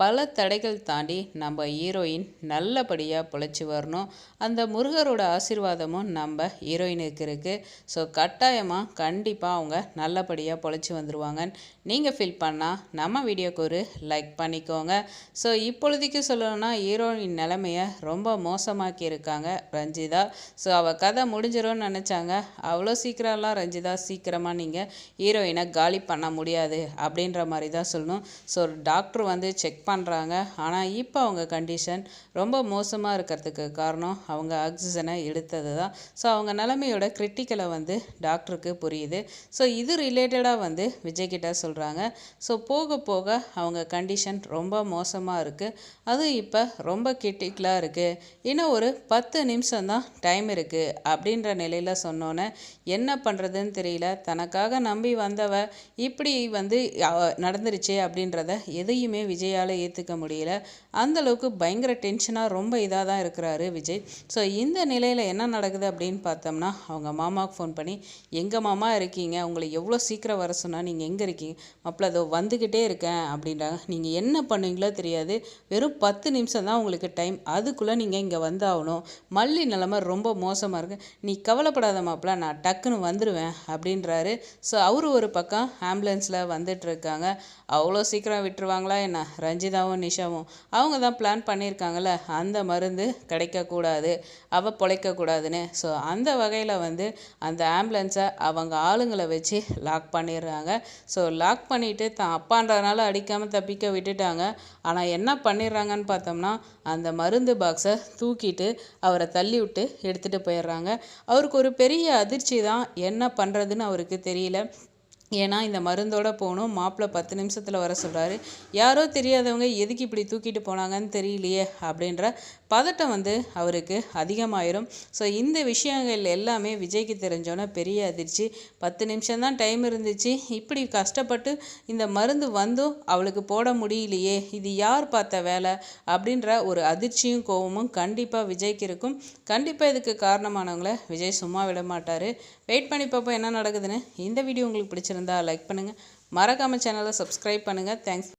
பல தடைகள் தாண்டி நம்ம ஹீரோயின் நல்லபடியாக பொழைச்சி வரணும். அந்த முருகரோட ஆசீர்வாதமும் நம்ம ஹீரோயினுக்கு இருக்குது ஸோ கட்டாயமாக கண்டிப்பாக அவங்க நல்லபடியாக பொழைச்சி வந்துடுவாங்க நீங்கள் ஃபீல் பண்ணால் நம்ம வீடியோக்கு ஒரு லைக் பண்ணிக்கோங்க. ஸோ இப்பொழுதைக்கு சொல்லணும்னா ஹீரோயின் நிலைமையை ரொம்ப மோசமாக்கி இருக்காங்க ரஞ்சிதா. ஸோ அவள் கதை முடிஞ்சிடும்னு நினச்சாங்க. அவ்வளோ சீக்கிரம்லாம் ரஞ்சிதா சீக்கிரமாக நீங்கள் ஹீரோயினை காலி பண்ண முடியாது அப்படின்ற மாதிரி தான் சொல்லணும். ஸோ டாக்டர் வந்து செக் பண்ணுறாங்க. ஆனால் இப்போ அவங்க கண்டிஷன் ரொம்ப மோசமாக இருக்கிறதுக்கு காரணம் அவங்க ஆக்சிஜனை எடுத்தது தான். ஸோ அவங்க நிலைமையோட கிரிட்டிக்கலை வந்து டாக்டருக்கு புரியுது. ஸோ இது ரிலேட்டடாக வந்து விஜய்கிட்ட சொல்கிறாங்க ஸோ போக போக அவங்க கண்டிஷன் ரொம்ப மோசமாக இருக்குது அதுவும் இப்போ ரொம்ப கிரிட்டிக்கலாக இருக்குது இன்னும் ஒரு பத்து நிமிஷம் தான் டைம் இருக்குது அப்படின்ற நிலையில் சொன்னோன்னே என்ன பண்ணுறதுன்னு தெரியல. தனக்காக நம்பி வந்தவ இப்படி வந்து நடந்துருச்சு அப்படின்றத எதையுமே விஜயால் ஏற்றுக்க முடியல. அந்தளவுக்கு பயங்கர டென்ஷனாக ரொம்ப இதாக தான் இருக்கிறாரு விஜய். ஸோ இந்த நிலையில் என்ன நடக்குது அப்படின்னு பார்த்தோம்னா அவங்க மாமாவுக்கு ஃபோன் பண்ணி எங்கள் மாமா இருக்கீங்க? உங்களை எவ்வளோ சீக்கிரம் வர சொன்னால் நீங்கள் எங்கே இருக்கீங்க? மாப்பிள்ள அதோ வந்துக்கிட்டே இருக்கேன் அப்படின்றாங்க. நீங்கள் என்ன பண்ணுவீங்களோ தெரியாது. வெறும் பத்து நிமிஷம் தான் உங்களுக்கு டைம் அதுக்குள்ளே நீங்கள் இங்கே வந்தாகணும். மல்லி நிலமை ரொம்ப மோசமாக இருக்குது நீ கவலைப்படாத மாப்பிள்ள நான் டக்குன்னு வந்துடுவேன் அப்படின்றாரு. ஸோ அவர் ஒரு பக்கம் ஆம்புலன்ஸில் வந்துட்டுருக்காங்க அவ்வளோ சீக்கிரம் விட்டுருவாங்களா என்ன? ரஞ்சிதாவும் நிஷாவும். அவங்க தான் பிளான் பண்ணியிருக்காங்கல்ல அந்த மருந்து கிடைக்கக்கூடாது அவள் பொழைக்கக்கூடாதுன்னு. ஸோ அந்த வகையில் வந்து அந்த ஆம்புலன்ஸை அவங்க ஆளுங்களை வச்சு லாக் பண்ணிடுறாங்க. ஸோ லாக் பண்ணிவிட்டு தான் அப்பான்றதுனால அடிக்காமல் தப்பிக்க விட்டுட்டாங்க. ஆனால் என்ன பண்ணிடுறாங்கன்னு பார்த்தோம்னா அந்த மருந்து பாக்ஸை தூக்கிட்டு அவரை தள்ளி விட்டு எடுத்துகிட்டு போயிடுறாங்க. அவருக்கு ஒரு பெரிய அதிர்ச்சி தான் என்ன பண்ணுறதுன்னு அவருக்கு தெரியல. ஏன்னா இந்த மருந்தோடு போகணும். மாப்பிள்ளை பத்து நிமிஷத்தில் வர சொல்கிறாரு யாரோ தெரியாதவங்க எதுக்கு இப்படி தூக்கிட்டு போனாங்கன்னு தெரியலையே அப்படின்ற பதட்டம் வந்து அவருக்கு அதிகமாயிரும். ஸோ இந்த விஷயங்கள் எல்லாமே விஜய்க்கு தெரிஞ்சோன்னே பெரிய அதிர்ச்சி. பத்து நிமிஷம் தான் டைம் இருந்துச்சு. இப்படி கஷ்டப்பட்டு இந்த மருந்து வந்தும் அவளுக்கு போட முடியலையே. இது யார் பார்த்த வேலை அப்படின்ற ஒரு அதிர்ச்சியும் கோபமும் கண்டிப்பாக விஜய்க்கு இருக்கும். கண்டிப்பாக இதுக்கு காரணமானவங்கள விஜய் சும்மா விட மாட்டார். வெயிட் பண்ணி பார்ப்போம் என்ன நடக்குதுன்னு. இந்த வீடியோ உங்களுக்கு பிடிச்சிருந்தா லைக் பண்ணுங்கள் மறக்காமல் சேனலை சப்ஸ்கிரைப் பண்ணுங்கள் தேங்க்ஸ்